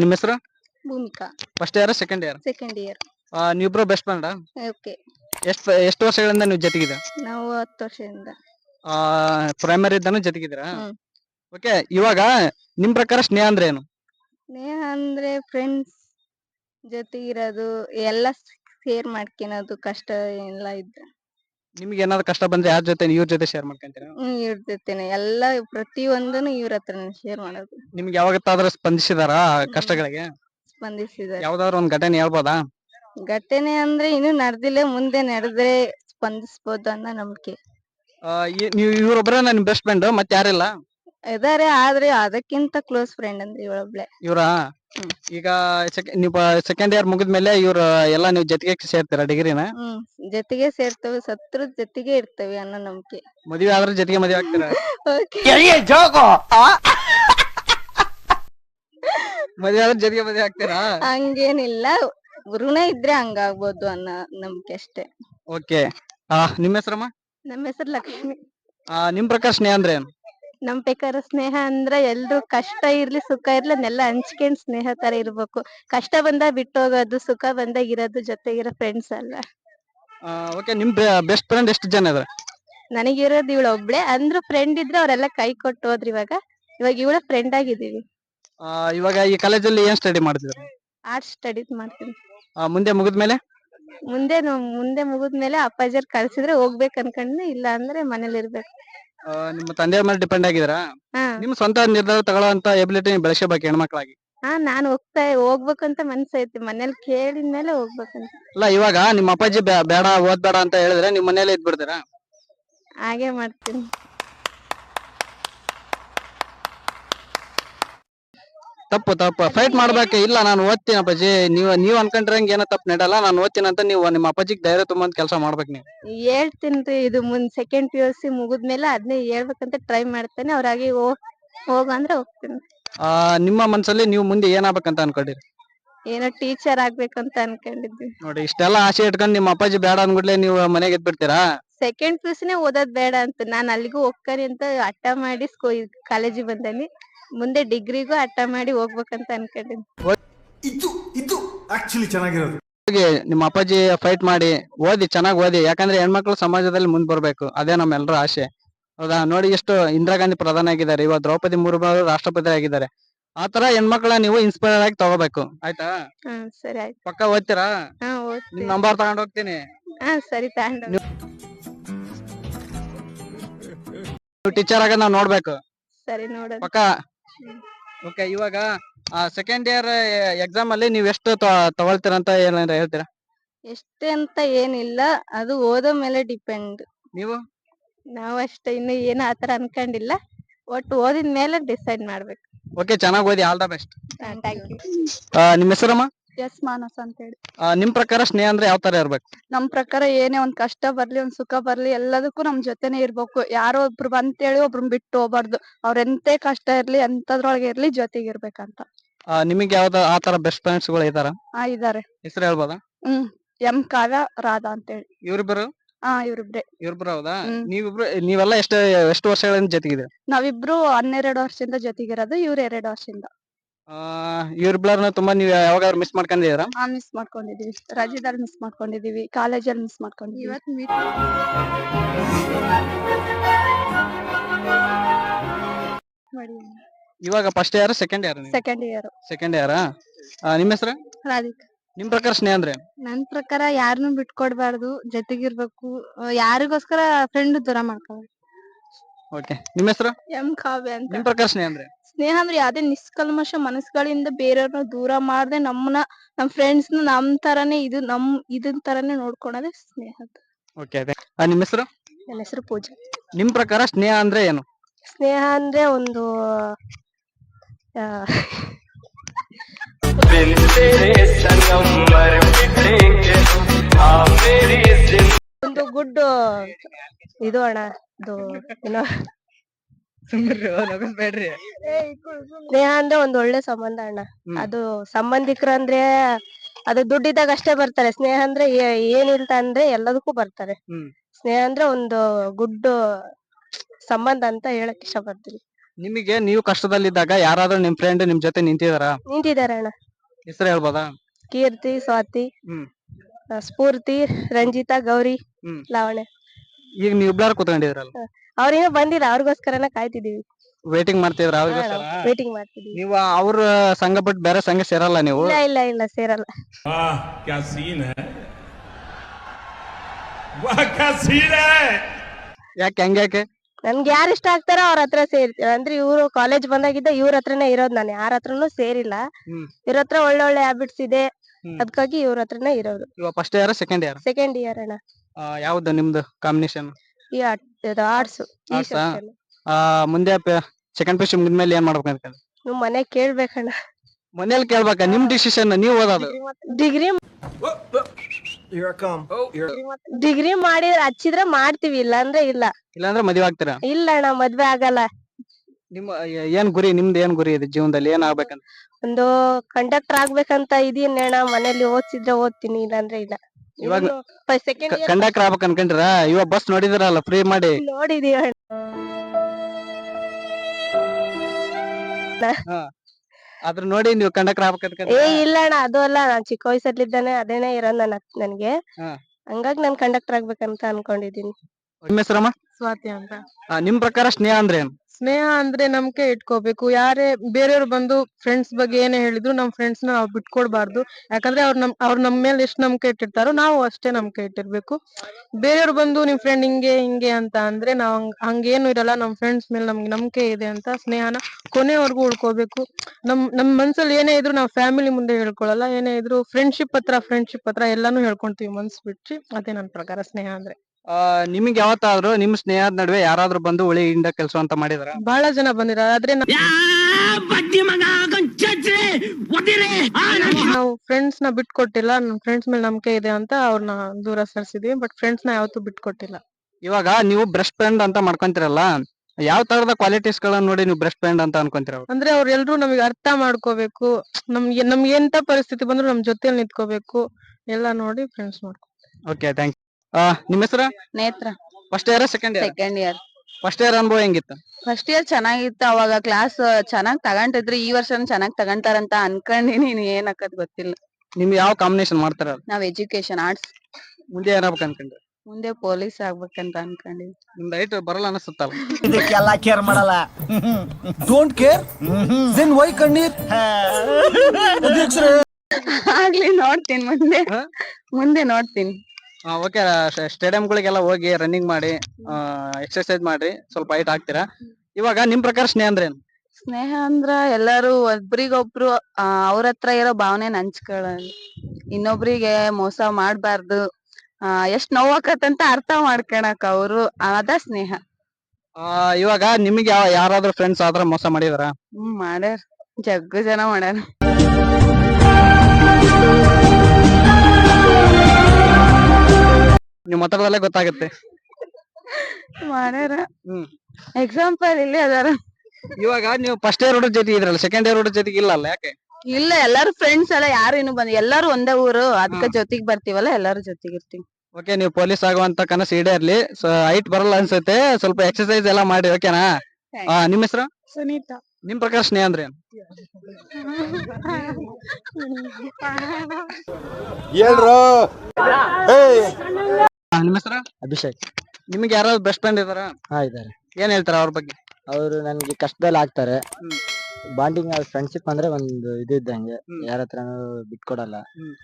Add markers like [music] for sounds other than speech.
ನಿಮ್ಮ ಹೆಸರು? Bhoomika. First year second year second year ನೀವಿಬ್ರು ಬೆಸ್ಟ್ ಫ್ರೆಂಡ್ ಓಕೆ. ಎಷ್ಟು ಎಷ್ಟು ವರ್ಷಗಳಿಂದ ನೀವು ಜೊತೆಗಿದೆ ನಾವು ಹತ್ತು ವರ್ಷದಿಂದ. ಪ್ರೈಮರಿ ಇದ್ದಾನು ಜೊತೆಗಿದ್ದೀರಾ. ಓಕೆ ಇವಾಗ ನಿಮ್ ಪ್ರಕಾರ ಸ್ನೇಹ ಅಂದ್ರೆ ಏನು? ಸ್ನೇಹ ಅಂದ್ರೆ ಫ್ರೆಂಡ್ಸ್ ಜೊತೆಗಿರೋದು ಎಲ್ಲ ಶೇರ್ ಮಾಡ್ಕೊಳೋದು ಕಷ್ಟ ಎಲ್ಲ ಇದ್ದು ನಿಮ್ಗೆ ಏನಾದ್ರು ಕಷ್ಟ ಬಂದ್ರೆ ಯಾರ ಜೊತೆ ಇವ್ರ ಜೊತೆ ಶೇರ್ ಮಾಡ್ಕೊಂತೀರಾ? ಹ್ಮ್ ಇವ್ರ ಜೊತೆನೆ. ಎಲ್ಲ ಪ್ರತಿ ಒಂದನ್ನು ಇವ್ರ ಹತ್ರ ಶೇರ್ ಮಾಡೋದು. ನಿಮ್ಗೆ ಯಾವತ್ತಾದ್ರೂ ಸ್ಪಂದಿಸಿದಾರಾ ಕಷ್ಟಗಳಿಗೆ? ಸ್ಪಂದಿಸಿದ್ದಾರೆ. ಯಾವ್ದಾದ್ರು ಒಂದ್ ಘಟನೆ ಹೇಳ್ಬೋದಾ? ಘಟನೆ ಅಂದ್ರೆ ಇನ್ನು ನಡೆದಿಲ್ಲ ಮುಂದೆ ನಡೆದ್ರೆ ಸ್ಪಂದಿಸ್ಬೋದು ಅನ್ನೋ ನಂಬಿಕೆ. ಆ, ಈ- ನೀವು ಇವ್ರೊಬ್ಬರೇ ನನ್ ಬೆಸ್ಟ್ ಫ್ರೆಂಡ್ ಮತ್ತೆ ಯಾರಿಲ್ಲ? ಇದಾರೆ ಆದ್ರೆ ಅದಕ್ಕಿಂತ ಕ್ಲೋಸ್ ಫ್ರೆಂಡ್ ಅಂದ್ರೆ ಇವಳೊಬ್ಳೆ. ಇವ್ರ. ಈಗ sec- ನೀವು ಸೆಕೆಂಡ್ ಇಯರ್ ಮುಗಿದ್ಮೇಲೆ ಇವ್ರ ಎಲ್ಲ ನೀವು ಜೊತೆಗೆ ಸೇರ್ತೀರಾ ಡಿಗ್ರಿನ ಹ್ಮ್. ಜೊತೆಗೆ ಸೇರ್ತೇವೆ ಸತ್ರ ಜೊತೆಗೆ ಇರ್ತೇವೆ ಅನ್ನೋ ನಂಬಿಕೆ. ಮದುವೆ ಆದ್ರೆ ಜೊತೆಗೆ ಮದುವೆ ಆಗ್ತೀರಾ? ಮದುವೆ ಆದ್ರೆ ಜೊತೆಗೆ ಮದುವೆ ಆಗ್ತೀರಾ? ಹಂಗೇನಿಲ್ಲ. ಋಣ ಇದ್ರೆ ಹಂಗಾಗ್ಬೋದು ಅನ್ನೋ ನಂಬಿಕೆ ಅಷ್ಟೇ. ಓಕೆ ನಿಮ್ಮ ಹೆಸರಮ್ಮ? ನಮ್ಮ ಹೆಸರು ಲಕ್ಷ್ಮಿ. ಆ, ನಿಮ್ ಪ್ರಕಾರ ಸ್ನೇಹ ಅಂದ್ರೆ ಏನು? ನಮ್ ಬೇಕಾರ ಸ್ನೇಹ ಅಂದ್ರೆ ಎಲ್ರು ಕಷ್ಟ ಇರ್ಲಿ ಸುಖ ಇರ್ಲಿ ಅದನ್ನೆಲ್ಲ ಹಂಚ್ಕೊಂಡ್ ಸ್ನೇಹ ತರ ಇರ್ಬೇಕು. ಕಷ್ಟ ಬಂದಾಗ ಬಿಟ್ಟೋಗೋದು ಸುಖ ಬಂದಾಗ ಇರೋದು ಜೊತೆಗಿರೋ ಫ್ರೆಂಡ್ಸ್ ಅಲ್ಲ ಓಕೆ ನಿಮ್ ಬೆಸ್ಟ್ ಫ್ರೆಂಡ್ ಎಷ್ಟು ಜನ ನನಗೆ ಇರೋದು ಇವಳು ಒಬ್ಳೆ. ಅಂದ್ರು ಫ್ರೆಂಡ್ ಇದ್ರೆ ಅವರೆಲ್ಲ ಕೈ ಕೊಟ್ಟು ಹೋದ್ರು ಇವಾಗ. ಇವಾಗ ಇವಳ ಫ್ರೆಂಡ್ ಆಗಿದ್ದೀವಿ. ಆ, ಇವಾಗ ಈ ಕಾಲೇಜಲ್ಲಿ ಏನ್ ಸ್ಟಡಿ ಮಾಡ್ತಿದ್ರು ಆರ್ಟ್ಸ್ ಸ್ಟಡಿ ಮಾಡ್ತೀನಿ. ಮುಂದೆ ಮುಗಿದ್ಮೇಲೆ? ಮುಂದೆ ಮುಂದೆ ಮುಂದೆ ಮುಗಿದ್ಮೇಲೆ ಅಪ್ಪಾಜಿಯರ್ ಕಳ್ಸಿದ್ರೆ ಹೋಗ್ಬೇಕು ಅನ್ಕೊಂಡ್ನಿ ಇಲ್ಲ ಅಂದ್ರೆ ಮನೇಲಿ ಇರ್ಬೇಕು ಆ, ನಿಮ್ಮ ತಂದೆಯ ಮೇಲೆ ಡಿಪೆಂಡ್ ಆಗಿದ್ದೀರಾ? ಹಾ. ನಿಮ್ ಸ್ವಂತ ನಿರ್ಧಾರ ತಗೊಳ್ಳೋಂತ ಎಬಿಲಿಟಿ ಬೆಳೆಸಬೇಕು ಹೆಣ್ಮಕ್ಳಾಗಿ. ಹಾ ನಾನ್ ಹೋಗ್ತಾ ಹೋಗ್ಬೇಕಂತ ಮನ್ಸೈತಿ. ಮನೇಲಿ ಕೇಳಿದ್ಮೇಲೆ ಹೋಗ್ಬೇಕಂತ. ಅಲ್ಲ ಇವಾಗ ನಿಮ್ಮ ಅಪ್ಪಾಜಿ ಬೇ- ಬೇಡ ಓದ್ಬೇಡ ಅಂತ ಹೇಳಿದ್ರೆ ನಿಮ್ ಮನೇಲೆ ಇದ್ಬಿಡ್ತೀರಾ? ಹಾಗೆ ಮಾಡ್ತೀನಿ. ತಪ್ಪು ತಪ್ಪು. ಫೈಟ್ ಮಾಡ್ಬೇಕು ಇಲ್ಲ ನಾನು ಓದ್ತೀನಿ ಅಪ್ಪಾಜಿ. ನೀವು ನೀವ್ ಅನ್ಕೊಂಡ್ರಂಗೆ ಏನೋ ತಪ್ಪು ನಡೆಯಲ್ಲ ನಾನು ಓದ್ತೀನಿ ಅಂತ ನೀವು ನಿಮ್ಮ ಅಪ್ಪಾಜಿಗೆ ಧೈರ್ಯ ತುಂಬಂತ ಕೆಲಸ ಮಾಡ್ಬೇಕು ನೀವು. ಹೇಳ್ತೀನಿ ಇದು ಮುಂದ್ ಸೆಕೆಂಡ್ ಪಿ ಯು ಸಿ ಮುಗಿದ್ಮೇಲೆ ಅದನ್ನೇ ಹೇಳ್ಬೇಕಂತ ಟ್ರೈ ಮಾಡ್ತೇನೆ. ಅವ್ರಾಗಿ ಹೋಗ್ ಅಂದ್ರೆ ಹೋಗ್ತೀನಿ. ಆ ನಿಮ್ಮ ಮನ್ಸಲ್ಲಿ ನೀವು ಮುಂದೆ ಏನಾಗ್ಬೇಕಂತ ಅನ್ಕೊಂಡಿರಿ? ಏನೋ ಟೀಚರ್ ಆಗ್ಬೇಕಂತ ಅನ್ಕೊಂಡಿದ್ವಿ. ನೋಡಿ ಇಷ್ಟೆಲ್ಲ ಆಸೆ ಇಟ್ಕೊಂಡು ನಿಮ್ಮ ಅಪ್ಪಾಜಿ ಬೇಡ ಅಂದ್ಬಿಡ್ಲೆ ನೀವು ಮನೆಗೆ ಎದ್ಬಿಡ್ತೀರಾ? ಸೆಕೆಂಡ್ ಪಿ ಯು ಸಿನೇ ಓದೋದ್ ಬೇಡ ಅಂತ. ನಾನ್ ಅಲ್ಲಿಗೂ ಹೋಗ್ತಾನೆ ಅಂತ ಹಠ ಮಾಡಿ ಸ್ಕೂ ಕಾಲೇಜಿಗೆ ಬಂದನಿ. ಮುಂದೆ ಡಿಗ್ರಿಗೂ ಹಠ ಮಾಡಿ ಹೋಗ್ಬೇಕಂತ ಅನ್ಕೊಂಡಿದ್ದೀನಿ ಇದು ಇದು ಆಕ್ಚುಲಿ ಚೆನ್ನಾಗಿರೋದು. ಹೋಗಿ ನಿಮ್ಮ ಅಪ್ಪಾಜಿ ಫೈಟ್ ಮಾಡಿ ಓದಿ ಚೆನ್ನಾಗಿ ಓದಿ ಯಾಕಂದ್ರೆ ಹೆಣ್ಮಕ್ಳು ಸಮಾಜದಲ್ಲಿ ಮುಂದ್ ಬರ್ಬೇಕು. ಅದೇ ನಮ್ಮೆಲ್ಲರ ಆಸೆ. ಹೌದಾ? ನೋಡಿ ಎಷ್ಟು ಇಂದಿರಾ ಗಾಂಧಿ ಪ್ರಧಾನ ಆಗಿದ್ದಾರೆ. ಇವಾಗ ದ್ರೌಪದಿ ಮುರ್ಮು ಅವರು ರಾಷ್ಟ್ರಪತಿ ಆಗಿದ್ದಾರೆ. ಆತರ ಹೆಣ್ಮಕ್ಳ ನೀವು ಇನ್ಸ್ಪೈರ್ ಆಗಿ ತಗೋಬೇಕು. ಆಯ್ತಾ? ಹ್ಮ್ ಸರಿ ಆಯ್ತು. ಪಕ್ಕ ಓದ್ತೀರಾ? ಹಾ ನಿಮ್ ಓದ್ತೀನಿ ನಂಬರ್ ತಗೊಂಡ್ ಹೋಗ್ತೀನಿ. ಹಾ ಸರಿ ತಗೊಂಡು ನೀವು ಟೀಚರ್ ಆಗ ನಾವ್ ನೋಡ್ಬೇಕು. ಸರಿ ನೋಡೋಣ. ಪಕ್ಕ ಓಕೆ ಇವಾಗ ಸೆಕೆಂಡ್ ಇಯರ್ ಎಕ್ಸಾಮ್ ಅಲ್ಲಿ ನೀವ್ ಎಷ್ಟು ತಗೊಳ್ತೀರಂತ ಅಂತ ಏನಾರ ಹೇಳ್ತೀರಾ? ಎಷ್ಟೇ ಅಂತ ಏನಿಲ್ಲ ಅದು ಓದೋ ಮೇಲೆ ಡಿಪೆಂಡ್ ನೀವು? ನಾವು ಅಷ್ಟೇ ಇನ್ನು ಏನು ಆತರ ಅನ್ಕೊಂಡಿಲ್ಲ. ಒಟ್ಟು ಓದಿದ ಮೇಲೆ ಡಿಸೈಡ್ ಮಾಡ್ಬೇಕು. ಓಕೆ ಚೆನ್ನಾಗಿ ಓದಿ all the best thank you ನಿಮ್ ಹೆಸರಮ್ಮ? ಎಸ್ ಮಾನಸ್ ಅಂತ ಹೇಳಿ ಆ, ನಿಮ್ ಪ್ರಕಾರ ಸ್ನೇಹ ಅಂದ್ರೆ ಯಾವ ತರ ಇರ್ಬೇಕು? ನಮ್ ಪ್ರಕಾರ ಏನೇ ಒಂದ್ ಕಷ್ಟ ಬರ್ಲಿ ಒಂದ್ ಸುಖ ಬರ್ಲಿ ಎಲ್ಲದಕ್ಕೂ ನಮ್ ಜೊತೆನೆ ಇರ್ಬೇಕು. ಯಾರೋ ಒಬ್ರು ಬಂತೇಳಿ ಒಬ್ರನ್ ಬಿಟ್ಟು ಹೋಗ್ಬಾರ್ದು. ಅವ್ರ ಎಂತೆ ಕಷ್ಟ ಇರ್ಲಿ ಎಂತದ್ರೊಳಗೆ ಇರ್ಲಿ ಜೊತೆಗೆ ಇರ್ಬೇಕಂತ. ಆ, ನಿಮಗೆ ಯಾವ್ದ ಆ ತರ ಬೆಸ್ಟ್ ಫ್ರೆಂಡ್ಸ್ಗಳು ಇದಾರ? ಆ ಇದಾರೆ. ಹೆಸರು ಹೇಳ್ಬೋದಾ? ಹ್ಮ್ ಎಂ ಕಾವ್ಯ ರಾಧಾ ಅಂತೇಳಿ. ಇವ್ರಿಬ್ರು? ಹಾ ಇವ್ರಿಬ್ರೆ. ಇವ್ರಿಬ್ರು ಹೌದಾ? ಹ್ಮ್. ನೀವಿಬ್ರು ನೀವೆಲ್ಲ ಎಷ್ಟು ಎಷ್ಟು ವರ್ಷಗಳಿಂದ ಜೊತೆಗಿದೆ ನಾವಿಬ್ರು ಹನ್ನೆರಡು ವರ್ಷದಿಂದ ಜೊತೆಗಿರೋದು ಇವ್ರು ಎರಡು ವರ್ಷದಿಂದ ಆ ಬ್ಲರ್ ತುಂಬಾ ನೀವು ಯಾವಾಗಾದ್ರು ಮಿಸ್ ಮಾಡ್ಕೊಂಡಿದ್ದೀರಾ? ಆ ಮಿಸ್ ಮಾಡ್ಕೊಂಡಿದೀವಿ. ರಜದಲ್ಲಿ ಮಿಸ್ ಮಾಡ್ಕೊಂಡಿದೀವಿ. ಕಾಲೇಜಲ್ಲಿ ಮಿಸ್ ಮಾಡ್ಕೊಂಡಿದೀವಿ. ಇವತ್ತು ಮಾಡಿ. ಇವಾಗ first year second year second year second year ನಿಮ್ಮ ಹೆಸರು? ರಾಧಿಕಾ. ನಿಮ್ ಪ್ರಕಾರ ಸ್ನೇಹ ಅಂದ್ರೆ? ನನ್ ಪ್ರಕಾರ ಯಾರ್ನೂ ಬಿಟ್ಕೊಡ್ಬಾರ್ದು. ಜೊತೆಗಿರ್ಬೇಕು. ಆ, ಯಾರಿಗೋಸ್ಕರ ಫ್ರೆಂಡ್ ದೂರ ಮಾಡ್ಕೋಬೇಕು. ಓಕೆ ನಿಮ್ಮ ಹೆಸರು? ಎಂ ಕಾವ್ಯ ಅಂತ. ನಿಮ್ ಪ್ರಕಾರ ಸ್ನೇಹ ಅಂದ್ರೆ? ಸ್ನೇಹ ಅಂದ್ರೆ ಯಾವ್ದೇ ನಿಷ್ಕಲ್ಮಶ ಮನಸ್ಸುಗಳಿಂದ ಬೇರೆಯವ್ರನ್ನ ದೂರ ಮಾಡದೆ ನಮ್ಮನ್ನ ನಮ್ ಫ್ರೆಂಡ್ಸ್ ನಮ್ ತರಾನೇ ಇದು ನಮ್ ಇದನ್ ತರಾನೇ ನೋಡ್ಕೊಳೋದೇ ಸ್ನೇಹ ಓಕೆ ಅದೇ. ನಿಮ್ಮ ಹೆಸರು? ನನ್ನ ಹೆಸರು ಪೂಜಾ. ನಿಮ್ ಪ್ರಕಾರ ಸ್ನೇಹ ಅಂದ್ರೆ ಏನು? ಸ್ನೇಹ ಅಂದ್ರೆ ಒಂದು ಆ, [laughs] ಒಂದು ಗುಡ್ ಇದು ಅಣ್ಣ ಇದು ಏನೋ. ಸ್ನೇಹ ಅಂದ್ರೆ ಒಂದ್ ಒಳ್ಳೆ ಸಂಬಂಧ ಅಣ್ಣ. ಅದು ಸಂಬಂಧಿಕರು ಅಂದ್ರೆ ಅದು ದುಡ್ಡಿದ್ದಾಗ ಅಷ್ಟೇ ಬರ್ತಾರೆ. ಸ್ನೇಹ ಅಂದ್ರೆ ಏ- ಏನಿಲ್ಲ ಅಂದ್ರೆ ಎಲ್ಲದಕ್ಕೂ ಬರ್ತಾರೆ. ಹ್ಮ್. ಸ್ನೇಹ ಅಂದ್ರೆ ಒಂದು ಗುಡ್ ಸಂಬಂಧ ಅಂತ ಹೇಳಕ್ ಇಷ್ಟಪಡ್ತೀನಿ. ನಿಮಗೆ ನೀವು ಕಷ್ಟದಲ್ಲಿದ್ದಾಗ ಯಾರಾದ್ರೂ ನಿಮ್ ಫ್ರೆಂಡ್ ನಿಮ್ ಜೊತೆ ನಿಂತಿದಾರ? ನಿಂತಿದ್ದಾರೆ ಅಣ್ಣ. ಹೆಸರು ಹೇಳ್ಬೋದಾ? ಕೀರ್ತಿ ಸ್ವಾತಿ ಹ್ಮ್. ಆ, ಸ್ಫೂರ್ತಿ ರಂಜಿತಾ ಗೌರಿ ಹ್ಮ್. ಲಾವಣ್ಯ. ಈಗ ನೀವು ಇಬ್ಬರು ಕೂತ್ಕೊಂಡಿದ್ರಲ್ಲ ಅವ್ರೇನೋ ಬಂದಿಲ್ಲ ಅವ್ರಿಗೋಸ್ಕರನ ಕಾಯ್ತಿದೀವಿ ವೇಟಿಂಗ್ ಮಾಡ್ತಿದ್ರ ಅವ್ರಿಗೋಸ್ಕರ ವೇಟಿಂಗ್ ಮಾಡ್ತಿದೀವಿ ನೀವು ಅವ್ರ ಸಂಘ ಬಿಟ್ಟು ಬೇರೆ ಸಂಘ ಸೇರಲ್ಲ ನೀವು ಇಲ್ಲ ಇಲ್ಲ ಇಲ್ಲ ಸೇರಲ್ಲ वाह क्या सीन है वाह क्या सीन है ಯಾಕೆ ಹಂಗ್ಯಾಕೆ ನನ್ಗೆ ಯಾರು ಇಷ್ಟ ಆಗ್ತಾರೋ ಅವ್ರ ಹತ್ರ ಸೇರ್ತೀನಿ ಅಂದ್ರೆ ಇವ್ರು ಕಾಲೇಜ್ ಬಂದಾಗಿದ್ದ ಇವ್ರ ಹತ್ರನೇ ಇರೋದ್ ನಾನು ಯಾರ ಹತ್ರನೂ ಸೇರಿಲ್ಲ ಹ್ಮ್. ಇವ್ರ ಹತ್ರ ಒಳ್ಳೆ ಒಳ್ಳೆ ಹ್ಯಾಬಿಟ್ಸ್ ಇದೆ ಹ್ಮ್. ಅದ್ಕಾಗಿ ಇವ್ರ ಹತ್ರನೇ ಇರೋದು ಇವಾಗ first year second year second year ಅಣ್ಣ ಯಾವ್ದು ನಿಮ್ದು ಕಾಂಬಿನೇಷನ್ ಈ ಆರ್ಟ್ಸ್ Arts ಆ? section. ಮುಂದೆ ಸೆಕೆಂಡ್ ಪಿ ಮುಗಿದ್ಮೇಲೆ ಏನ್ ಮಾಡ್ಬೇಕು ಅಂತ ನೀವ್ ಮನೆ ಕೇಳ್ಬೇಕಣ್ಣ. ಮನೇಲಿ ಕೇಳ್ಬೇಕ? ನಿಮ್ ಡಿಸಿಷನ್ ನೀವ್ ಓದೋದು. Degree Here I come. Degree ಮಾಡಿದ್ರೆ ಹಚ್ಚಿದ್ರೆ ಮಾಡ್ತೀವಿ ಇಲ್ಲ ಅಂದ್ರೆ ಇಲ್ಲ. ಇಲ್ಲಾಂದ್ರೆ ಮದುವೆ ಆಗ್ತೀರಾ? ಇಲ್ಲ ಅಣ್ಣ ಮದ್ವೆ ಆಗಲ್ಲ. ನಿಮ್ಮ ಏ- ಏನ್ ಗುರಿ? ನಿಮ್ದು ಏನ್ ಗುರಿ ಇದೆ ಜೀವನದಲ್ಲಿ? ಏನ್ ಆಗ್ಬೇಕಂತ? ಒಂದು ಕಂಡಕ್ಟರ್ ಆಗ್ಬೇಕಂತ ಇದೀನಿ ಅಣ್ಣ ಮನೇಲಿ ಓದ್ಸಿದ್ರೆ ಓದ್ತೀನಿ ಇಲ್ಲ ಅಂದ್ರೆ ಇಲ್ಲ. ಇವಾಗ ಸೆಕೆಂಡ್ ಇಯರ್ ಕಂಡಕ್ಟರ್ ಆಗ್ಬೇಕು ಅನ್ಕೊಂಡ್ರ? ಇವಾಗ ಬಸ್ ನೋಡಿದಿರಲ್ಲ ಫ್ರೀ ಮಾಡಿ. ನೋಡಿದೀಯ ಅದ್ರ ನೋಡಿ ನೀವು ಕಂಡಕ್ಟರ್ ಆಗ್ಬೇಕು ಏ ಇಲ್ಲ ಅಣ್ಣ ಅದು ಅಲ್ಲ ನಾನ್ ಚಿಕ್ಕ ವಯಸ್ಸಲ್ಲಿದ್ದಾನೆ ಅದೇನೇ ಇರೋ ನನ್ ನನ್ಗೆ. ಹಾ. ಹಂಗಾಗಿ ನಾನ್ ಕಂಡಕ್ಟರ್ ಆಗ್ಬೇಕಂತ ಅನ್ಕೊಂಡಿದೀನಿ ನಿಮ್ಮ ಹೆಸರಮ್ಮ? ಸ್ವಾತಿ ಅಂತ. ಆ, ನಿಮ್ ಪ್ರಕಾರ ಸ್ನೇಹ ಅಂದ್ರೆ ಏನು ಸ್ನೇಹ ಅಂದ್ರೆ ನಂಬಿಕೆ ಇಟ್ಕೋಬೇಕು. ಯಾರೇ, ಬೇರೆಯವ್ರು ಬಂದು ಫ್ರೆಂಡ್ಸ್ ಬಗ್ಗೆ ಏನೇ ಹೇಳಿದ್ರು ನಮ್ ಫ್ರೆಂಡ್ಸ್ ನಾವು ಬಿಟ್ಕೊಡ್ಬಾರ್ದು. ಯಾಕಂದ್ರೆ ಅವ್ರ್ ನಮ್, ಅವ್ರ ನಮ್ ಮೇಲೆ ಎಷ್ಟ್ ನಂಬಿಕೆ ಇಟ್ಟಿರ್ತಾರೋ ನಾವು ಅಷ್ಟೇ ನಂಬಿಕೆ ಇಟ್ಟಿರ್ಬೇಕು. ಬೇರೆಯವ್ರು ಬಂದು ನಿಮ್ ಫ್ರೆಂಡ್ ಹಿಂಗೆ ಹಿಂಗೆ ಅಂತ ಅಂದ್ರೆ ನಾವ್ ಹಂಗ್, ಹಂಗೇನು ಇರಲ್ಲ. ನಮ್ ಫ್ರೆಂಡ್ಸ್ ಮೇಲೆ ನಮ್ಗೆ ನಂಬಿಕೆ ಇದೆ ಅಂತ ಸ್ನೇಹನ ಕೊನೆವರೆಗೂ ಉಳ್ಕೋಬೇಕು. ನಮ್ ನಮ್ ಮನ್ಸಲ್ಲಿ ಏನೇ ಇದ್ರು ನಾವ್ ಫ್ಯಾಮಿಲಿ ಮುಂದೆ ಹೇಳ್ಕೊಳಲ್ಲ. ಏನೇ ಇದ್ರು ಫ್ರೆಂಡ್ಶಿಪ್ ಹತ್ರ ಫ್ರೆಂಡ್ಶಿಪ್ ಹತ್ರ ಎಲ್ಲಾನು ಹೇಳ್ಕೊಂತೀವಿ ಮನ್ಸ್ ಬಿಟ್ಟಿ. ಅದೇ ನನ್ ಪ್ರಕಾರ ಸ್ನೇಹ ಅಂದ್ರೆ. ನಿಮಗೆ ಯಾವತ್ತಾದ್ರೂ ನಿಮ್ ಸ್ನೇಹದ ನಡುವೆ ಯಾರಾದ್ರೂ ಬಂದು ಉಳಿಯಿಂದ ಕೆಲಸ ಅಂತ ಮಾಡಿದಾರ? ಬಹಳ ಜನ ಬಂದಿರ ಆದ್ರೆ ನಾ- ನಾವು ಫ್ರೆಂಡ್ಸ್ನ ಬಿಟ್ಕೊಟ್ಟಿಲ್ಲ ನಮ್ ಫ್ರೆಂಡ್ಸ್ ಮೇಲೆ ನಂಬಿಕೆ ಇದೆ ಅಂತ ಅವ್ರನ್ನ ದೂರ ಸರಿಸಿದೀವಿ ಬಟ್ ಫ್ರೆಂಡ್ಸ್ನ ಯಾವತ್ತೂ ಬಿಟ್ಕೊಟ್ಟಿಲ್ಲ. ಇವಾಗ ನೀವು ಬೆಸ್ಟ್ ಫ್ರೆಂಡ್ ಅಂತ ಮಾಡ್ಕೊಂತಿರಲ್ಲ ಯಾವ ತರದ ಕ್ವಾಲಿಟೀಸ್ ಗಳನ್ನ ನೋಡಿ ನೀವು ಬೆಸ್ಟ್ ಫ್ರೆಂಡ್ ಅಂತ ಅನ್ಕೊಂತೀರ ಅಂದ್ರೆ ಅವ್ರೆಲ್ರು ನಮಗೆ ಅರ್ಥ ಮಾಡ್ಕೋಬೇಕು ನಮ್ಗೆ ನಮ್ಗೆ ಎಂತ ಪರಿಸ್ಥಿತಿ ಬಂದ್ರು ನಮ್ ಜೊತೆಲಿ ನಿಂತ್ಕೋಬೇಕು ಎಲ್ಲ ನೋಡಿ ಫ್ರೆಂಡ್ಸ್ ಮಾಡ್ಕೊ ಓಕೆ ಥ್ಯಾಂಕ್ ನಿಮ್ಮ ಹೆಸರು? Netra. First year second year second year first year ಅನುಭವ ಹೆಂಗಿತ್ತು? ಫಸ್ಟ್ ಇಯರ್ ಚೆನ್ನಾಗಿತ್ತು. ಅವಾಗ ಕ್ಲಾಸ್ ಚೆನ್ನಾಗ್ ತಗೊಂಡಿದ್ರು. ಈ ವರ್ಷ ಚೆನ್ನಾಗ್ ತಗೊಂತಾರಂತ ಅನ್ಕೊಂಡಿನಿ. ಇನ್ ಏನ್ ಆಕತ್ ಗೊತ್ತಿಲ್ಲ. ನಿಮ್ಗೆ ಯಾವ ಕಾಂಬಿನೇಷನ್ ಮಾಡ್ತಾರ? ನಾವ್ ಎಜುಕೇಶನ್ ಆರ್ಟ್ಸ್ ಮುಂದೆ ಏನಾಗ್ಬೇಕು ಅನ್ಕೊಂಡ್ರಿ? ಮುಂದೆ ಪೊಲೀಸ್ ಆಗ್ಬೇಕಂತ ಅನ್ಕೊಂಡಿ ನಿಮ್ದು ಐಟ್ ಬರಲ್ಲ ಅನಿಸುತ್ತಲ್ಲ ಇದಕ್ಕೆಲ್ಲ ಕೇರ್ ಮಾಡಲ್ಲ. ಡೋಂಟ್ ಕೇರ್ ದಿನ್ ವೈ ಕಣ್ಣೀರ್? ಆಗ್ಲಿ ನೋಡ್ತೀನಿ ಮುಂದೆ. ಮುಂದೆ ನೋಡ್ತೀನಿ. ಓಕೆ ಸ್ಟೇಡಿಯಂಗಳಿಗೆಲ್ಲ ಹೋಗಿ ರನ್ನಿಂಗ್ ಮಾಡಿ ಎಕ್ಸರ್ಸೈಸ್ ಮಾಡ್ರಿ ಸ್ವಲ್ಪ ಹೈಟ್ ಆಗ್ತೀರಾ ಇವಾಗ ನಿಮ್ ಪ್ರಕಾರ ಸ್ನೇಹ ಅಂದ್ರೆ ಏನು? ಸ್ನೇಹ ಅಂದ್ರ ಎಲ್ಲಾರು ಒಬ್ರಿಗೊಬ್ರು ಆ, ಅವ್ರ ಹತ್ರ ಇರೋ ಭಾವನೆ ಹಂಚ್ಕೊಳ್ಳೋದು. ಇನ್ನೊಬ್ರಿಗೆ ಮೋಸ ಮಾಡಬಾರದು. ಆ ಎಷ್ಟ್ ನೋವಾಕತ್ತಂತ ಅರ್ಥ ಮಾಡ್ಕೊಳಕ್ ಅವ್ರು ಅದ ಸ್ನೇಹ. ಆ, ಇವಾಗ ನಿಮಗೆ ಯಾರಾದ್ರೂ ಫ್ರೆಂಡ್ಸ್ ಆದ್ರ ಮೋಸ ಮಾಡಿದಾರ? ಹ್ಮ್ ಮಾಡ್ಯಾರ. ಜಗ್ಗು ಜನ ಮಾಡ್ಯಾರ. ನೀವು ಮಾತಾಡದಲ್ಲೇ ಗೊತ್ತಾಗುತ್ತೆ. ಮಾಡ್ಯಾರ ಹ್ಮ್. ಎಕ್ಸಾಂಪಲ್ ಇಲ್ಲಿ ಅದಾರ. ಇವಾಗ ನೀವು ಫಸ್ಟ್ ಇಯರ್ ಹುಡುಗ ಜೊತೆ ಇದ್ರಲ್ಲ ಸೆಕೆಂಡ್ ಇಯರ್ ಹುಡುಗ ಜೊತೆಗೆ ಇಲ್ಲ ಅಲ್ಲ ಯಾಕೆ? ಇಲ್ಲ ಎಲ್ಲಾರು ಫ್ರೆಂಡ್ಸ್ ಎಲ್ಲ ಯಾರು ಇನ್ನು ಬಂದ್ ಎಲ್ಲಾರು ಒಂದೇ ಊರು ಅದಕ್ಕೆ ಜೊತೆಗೆ ಬರ್ತೀವಲ್ಲ ಎಲ್ಲಾರು ಜೊತೆಗೆ ಇರ್ತೀವಿ. ಓಕೆ ನೀವು ಪೊಲೀಸ್ ಆಗುವಂತ ಕನಸು ಈಡೇರ್ಲಿ. ಹೈಟ್ ಬರಲ್ಲ ಅನ್ಸುತ್ತೆ ಸ್ವಲ್ಪ ಎಕ್ಸರ್ಸೈಸ್ ಎಲ್ಲ ಮಾಡಿ ಓಕೆನಾ ಆ, ನಿಮ್ಮ ಹೆಸರು? ಸುನೀತಾ. ನಿಮ್ ಪ್ರಕಾರ ಸ್ನೇಹ ಅಂದ್ರೆ ಏನು? ಹೇಳ್ರು ನಿಮ್ ಹೆಸರು? ಅಭಿಷೇಕ್. ನಿಮ್ಗೆ ಯಾರಾದ್ರು ಬೆಸ್ಟ್ ಫ್ರೆಂಡ್ ಇದಾರ ಹಾ ಇದ್ದಾರೆ. ಏನ್ ಹೇಳ್ತಾರ ಅವ್ರ ಬಗ್ಗೆ? ಅವರು ನನ್ಗೆ ಕಷ್ಟದಲ್ಲಿ ಆಗ್ತಾರೆ. ಹ್ಮ್. ಬಾಂಡಿಂಗ್ ಫ್ರೆಂಡ್ಶಿಪ್ ಅಂದ್ರೆ ಒಂದು ಇದು ಇದ್ದಂಗೆ. ಹ್ಮ್. ಯಾರ ಹತ್ರನೂ ಬಿಟ್ಕೊಡಲ್ಲ. ಹ್ಮ್.